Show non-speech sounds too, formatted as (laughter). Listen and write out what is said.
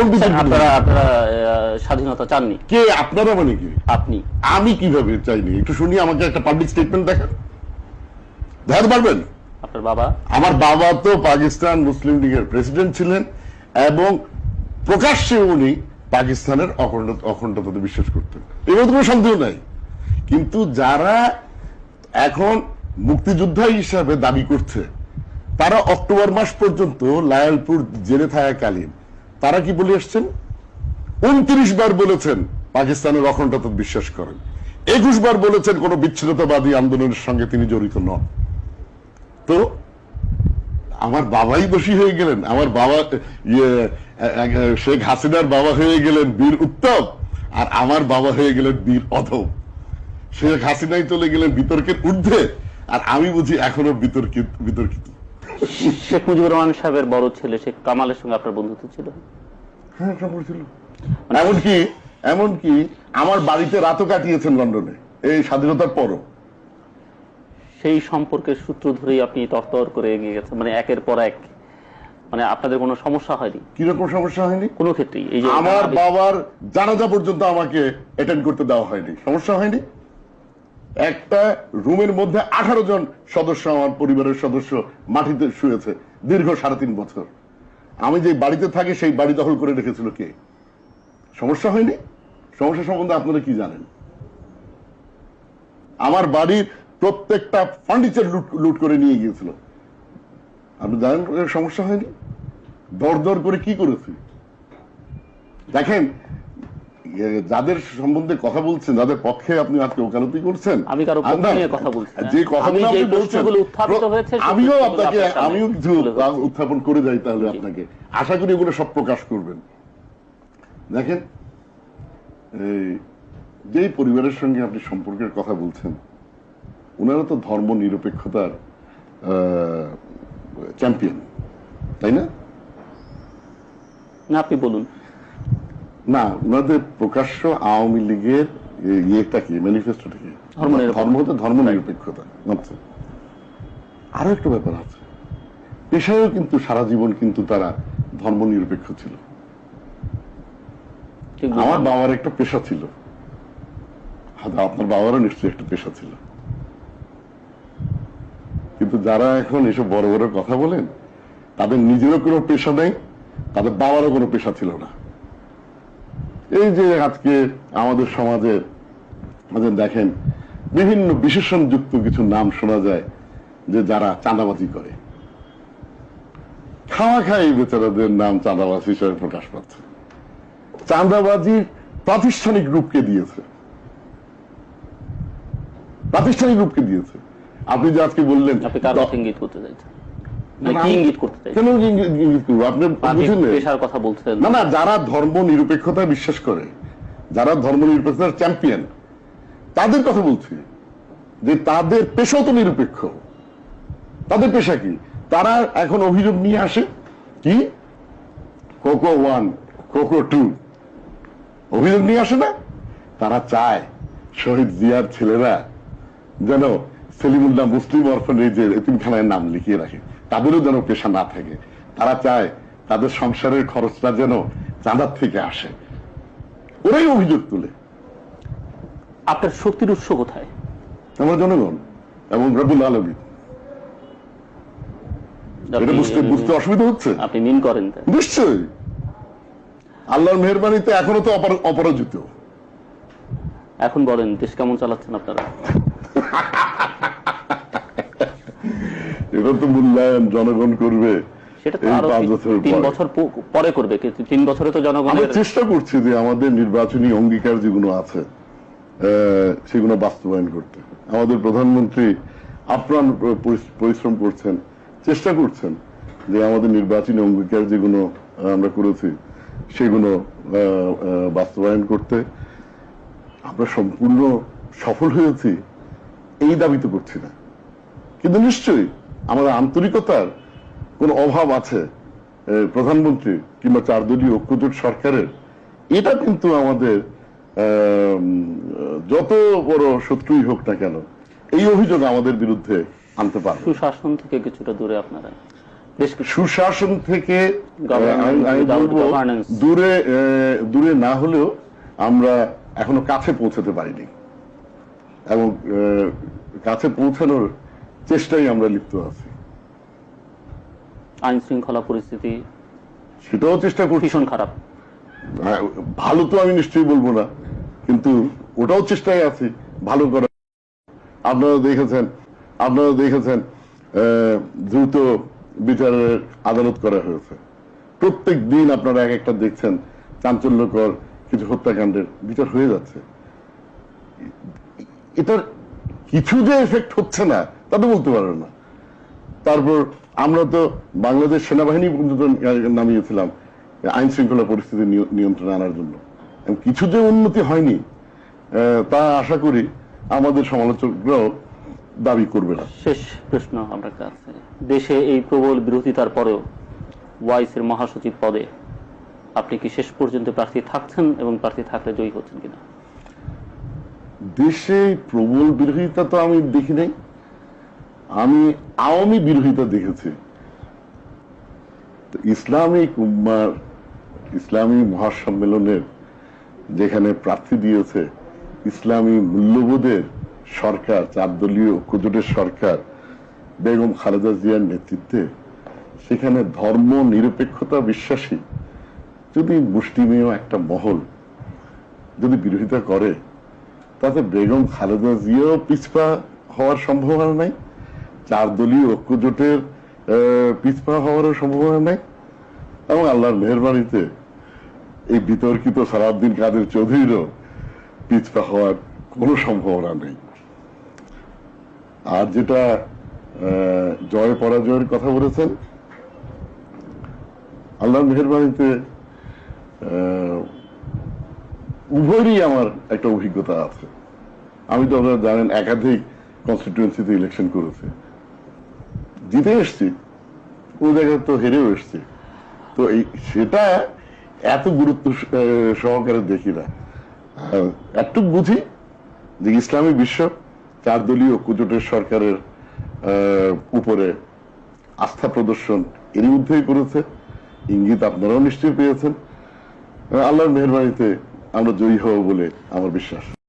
কোন বিতর্কিত আপনারা আপনারা স্বাধীনতা চাননি। কে আপনারা মানে কি? আপনি। আমি কীভাবে চাইনি? একটু শুনি আমাকে একটা পাবলিক স্টেটমেন্ট দেখান। দেখাতে পারবেন আপনার বাবা? আমার বাবা তো পাকিস্তান মুসলিম লীগের প্রেসিডেন্ট ছিলেন এবং প্রকাশ্যে উনি পাকিস্তানের অখণ্ড- অখণ্ডতাতে বিশ্বাস করতেন। এবার কোনো সন্দেহ নাই। কিন্তু যারা এখন মুক্তিযোদ্ধা হিসাবে দাবি করছে তারা অক্টোবর মাস পর্যন্ত লায়ালপুর জেলে থাকাকালীন তারা কি বলে এসছেন? উনত্রিশ বার বলেছেন, পাকিস্তানের অখণ্ডতা বিশ্বাস করেন। একুশ বার বলেছেন কোন বিচ্ছিন্নতাবাদী আন্দোলনের সঙ্গে তিনি জড়িত নন। তো আমার বাবাই দোষী হয়ে গেলেন, আমার বাবা ইয়ে শেখ হাসিনার বাবা হয়ে গেলেন বীর উত্তম, আর আমার বাবা হয়ে গেলেন বীর অধম। শেখ হাসিনাই চলে গেলেন বিতর্কের ঊর্ধ্বে, আর আমি বুঝি এখনও বিতর্কিত বিতর্কিত। শেখ মুজিবুর রহমান সাহেবের বড় ছেলে শেখ কামালের সঙ্গে আপনার বন্ধুত্ব ছিল? হ্যাঁ সম্পর্ক ছিল? এমনকি এমনকি আমার বাড়িতে রাতও কাটিয়েছেন লন্ডনে এই স্বাধীনতার পরও। সেই সম্পর্কের সূত্র ধরেই আপনি তরতর করে এগিয়ে গেছেন মানে একের পর এক। মানে আপনাদের কোনো সমস্যা হয়নি? কীরকম সমস্যা হয়নি? কোনো ক্ষেত্রেই এই যে আমার বাবার জানাজা পর্যন্ত আমাকে অ্যাটেন্ড করতে দেওয়া হয়নি। সমস্যা হয়নি? একটা রুমের মধ্যে আঠারো জন সদস্য, আমার পরিবারের সদস্য মাটিতে শুয়েছে দীর্ঘ সাড়ে তিন বছর। আমি যে বাড়িতে থাকি, সেই বাড়ি দখল করে রেখেছিল কে? সমস্যা হয়নি? সমস্যা সম্বন্ধে আপনারা কি জানেন? আমার বাড়ির প্রত্যেকটা ফার্নিচার লুট লুট করে নিয়ে গিয়েছিল। আপনি জানেন সমস্যা হয়নি? দর দর করে কি করেছি? দেখেন যাদের সম্বন্ধে কথা বলছেন যাদের পক্ষে আপনি আজকে ওকালতি করছেন আমি কারও পক্ষে নিয়ে কথা বলছি। যে কথাগুলো আপনি বলছেন উত্থাপিত হয়েছে, আমিও আপনাকে আমিও কিছু উত্থাপন করে যাই তাহলে আপনাকে। আশা করি এগুলো সব প্রকাশ করবেন। দেখেন এই যেই পরিবারের সঙ্গে আপনি সম্পর্কের কথা বলছেন ওনারা তো ধর্ম নিরপেক্ষতার চ্যাম্পিয়ন তাই না? না আপনি বলুন। না ওনাদের প্রকাশ্য আওয়ামী লীগের ইয়েটা কি ম্যানিফেস্টোটা কি? ধর্ম হতে ধর্ম নিরপেক্ষতা আচ্ছা আরও একটা ব্যাপার আছে। পেশায়ও কিন্তু সারা জীবন কিন্তু তারা ধর্ম নিরপেক্ষ ছিল। আমার বাবার একটা পেশা ছিল। আপনার বাবারও নিশ্চয়ই একটা পেশা ছিল। কিন্তু যারা এখন এসব বড় বড় কথা বলেন তাদের নিজেরও কোনো পেশা নেই তাদের বাবারও কোনো পেশা ছিল না। এই যে আজকে আমাদের সমাজে দেখেন বিভিন্ন বিশেষণ যুক্ত কিছু নাম শোনা যায় যে যারা চাঁদাবাজি করে। খাওয়া খাই বেচারাদের নাম চাঁদাবাজ হিসেবে প্রকাশ পাচ্ছে। চাঁদাবাজির প্রাতিষ্ঠানিক রূপকে দিয়েছে। প্রাতিষ্ঠানিক রূপকে দিয়েছে। আপনি যে আজকে বললেন আপনি কার ইঙ্গিত করতে চাইছেন। যারা ধর্ম নিরপেক্ষতায় বিশ্বাস করে যারা ধর্ম নিরপেক্ষতার চ্যাম্পিয়ন তাদের কথা বলছি। যে তাদের পেশা তো নিরপেক্ষ। তাদের পেশা কি? তারা এখন অভিযোগ নিয়ে আসে কি? কোকো ওয়ান কোকো টু অভিযোগ নিয়ে আসে না? তারা চায় শহীদ জিয়ার ছেলেরা যেন সেলিমুল্লাহ মুসলিম অরফানেজের এতিমখানায় নাম লিখিয়ে রাখে। তাদেরও যেন পেশা না থাকে। তারা চায় তাদের সংসারের খরচটা যেন চাঁদার থেকে আসে। ওরাই অভিযোগ তুলে। আপনার শক্তির উৎস কোথায়? আমার জনগণ এবং রবুল আলমী এটা বুঝতে বুঝতে অসুবিধা হচ্ছে? আপনি মিন করেন নিশ্চয়ই। আল্লাহর মেহরবানিতে এখনও তো অপরা- অপরাজিত। এখন বলেন দেশ কেমন চালাচ্ছেন আপনারা? (laughs) এটা তো মূল্যায়ন জনগণ করবে। সেটা তো আরও তিন- বছর পরে। বছর প- পরে করবে তিন বছরে তো আমরা চেষ্টা করছি যে আমাদের নির্বাচনী অঙ্গীকার যেগুলো আছে সেগুলো বাস্তবায়ন করতে। আমাদের প্রধানমন্ত্রী আপ্রাণ পরিশ্রম করছেন চেষ্টা করছেন যে আমাদের নির্বাচনী অঙ্গীকার যেগুলো আমরা করেছি সেগুলো বাস্তবায়ন করতে। আমরা সম্পূর্ণ সফল হয়েছি এই দাবি তো করছি না। কিন্তু নিশ্চয়ই আমাদের আন্তরিকতার কোন অভাব আছে প্রধানমন্ত্রী কিংবা চার দলীয় ঐক্যজোট সরকারের? এটা কিন্তু আমাদের যত বড় শত্রুই হোক না কেন এই অভিযোগ আমাদের বিরুদ্ধে আনতে পারবে। সুশাসন থেকে কিছুটা দূরে আপনারা। সুশাসন থেকে. দূরে দূরে না হলেও আমরা এখনও কাছে পৌঁছাতে পারিনি। এবং কাছে পৌঁছানোর চেষ্টায় আমরা লিপ্ত আছি। আইন শৃঙ্খলা পরিস্থিতি সেটাও চেষ্টা করছি। ভীষণ খারাপ। হ্যাঁ, ভালো তো আমি নিশ্চয়ই বলব না কিন্তু ওটাও চেষ্টায় আছে ভালো করা। আপনারা দেখেছেন আপনারা দেখেছেন দ্রুত বিচারের আদালত করা হয়েছে। প্রত্যেক দিন আপনারা এক একটা দেখছেন চাঞ্চল্যকর কিছু হত্যাকাণ্ডের বিচার হয়ে যাচ্ছে। এটার কিছু যে এফেক্ট হচ্ছে না তা তো বলতে পারবেন না। তারপর আমরা তো বাংলাদেশ সেনাবাহিনী পর্যন্ত নামিয়েছিলাম আইন শৃঙ্খলা পরিস্থিতি নিয়- নিয়ন্ত্রণে আনার জন্য। কিছু যে উন্নতি হয়নি তা আশা করি আমাদের সমালোচকরাও দাবি করবে না। শেষ প্রশ্ন আপনার কাছে। দেশে এই প্রবল বিরোধিতার পরেও ওয়াইসের মহাসচিব পদে আপনি কি শেষ পর্যন্ত প্রার্থী থাকছেন এবং প্রার্থী থাকলে জয়ী হচ্ছেন কিনা? দেশে প্রবল বিরোধিতা তো আমি দেখি নাই। আমি আওয়ামী বিরোধিতা দেখেছি। ইসলামিক উম্মার, ইসলামী মহাসম্মেলনের যেখানে প্রার্থী দিয়েছে ইসলামী মূল্যবোধের সরকার চার দলীয় ঐক্যজোটের সরকার, বেগম খালেদা জিয়ার নেতৃত্বে, সেখানে ধর্ম নিরপেক্ষতা বিশ্বাসী, যদি মুষ্টিমেয় একটা মহল যদি বিরোধিতা করে, তাতে বেগম খালেদা জিয়াও পিছপা হওয়ার সম্ভাবনা নাই? চার দলীয় ঐক্যজোটের পিছপা হওয়ারও সম্ভাবনা নাই এবং আল্লাহর মেহরবানিতে এই বিতর্কিত সারাউদ্দিন কাদের চৌধুরীরও পিছপা হওয়ার কোনো সম্ভাবনা নেই। আর যেটা জয় পরাজয়ের কথা বলেছেন, আল্লাহর মেহরবানিতে উভয়েরই আমার একটা অভিজ্ঞতা আছে। আমি তো আপনারা জানেন একাধিক কনস্টিটুয়েন্সিতে ইলেকশন করেছে। জিতে এসছি। কোনো জায়গায় তো হেরেও এসছি। তো এই সেটা এত গুরুত্ব সহকারে দেখি না। একটু বুঝি যে ইসলামী বিশ্ব চার দলীয় ঐক্যজোটের সরকারের উপরে আস্থা প্রদর্শন এরই মধ্যেই করেছে। ইঙ্গিত আপনারাও নিশ্চয়ই পেয়েছেন। আল্লাহর মেহরবানিতে আমরা জয়ী হব বলে আমার বিশ্বাস।